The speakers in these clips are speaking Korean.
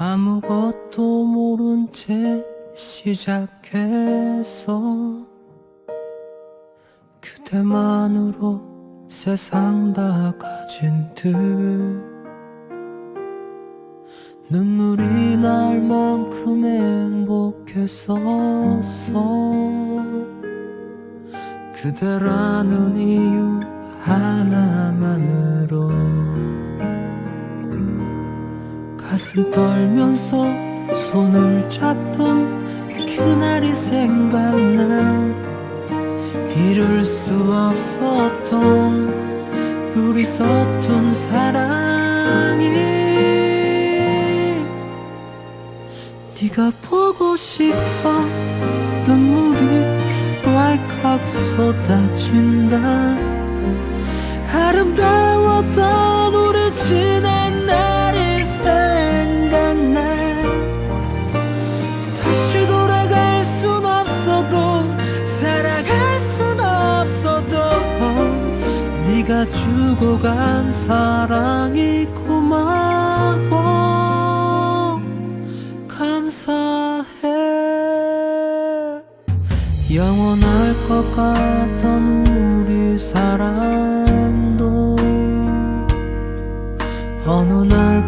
아무것도 모른 채 시작했어 그대만으로 세상 다 가진 듯 눈물이 날 만큼 행복했었어. 그대라는 이유 하나만으로 가슴 떨면서 손을 잡던 그날이 생각나. 이룰 수 없었던 우리 서툰 사랑이 네가 보고 싶어 눈물이 왈칵 쏟아진다 네가 주고 간 사랑이 고마워. 감사해. 영원할 것 같던 우리 사랑도 어느 날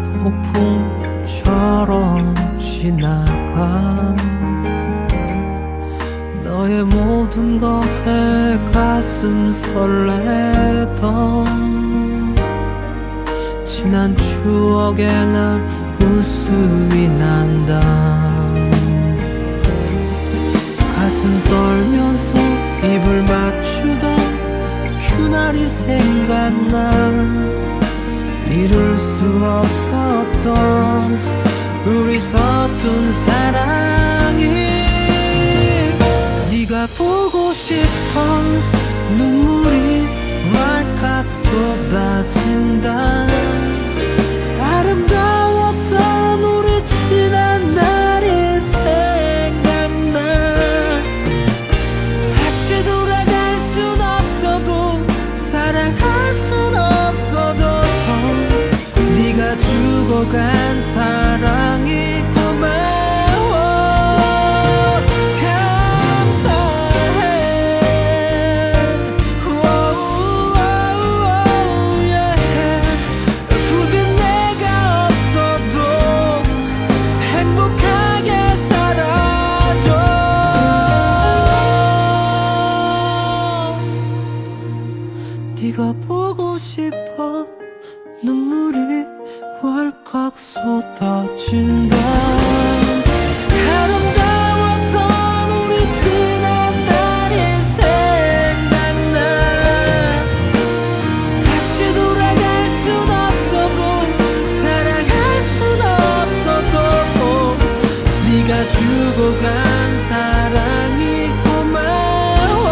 폭풍처럼 지나가 너의 모든 것에 가슴 설레 난 추억에 난 웃음이 난다. 가슴 떨면서 입을 맞추던 그날이 생각나 이룰 수 없었던 우리 서툰 사 주 주고 간 사랑이 고마워.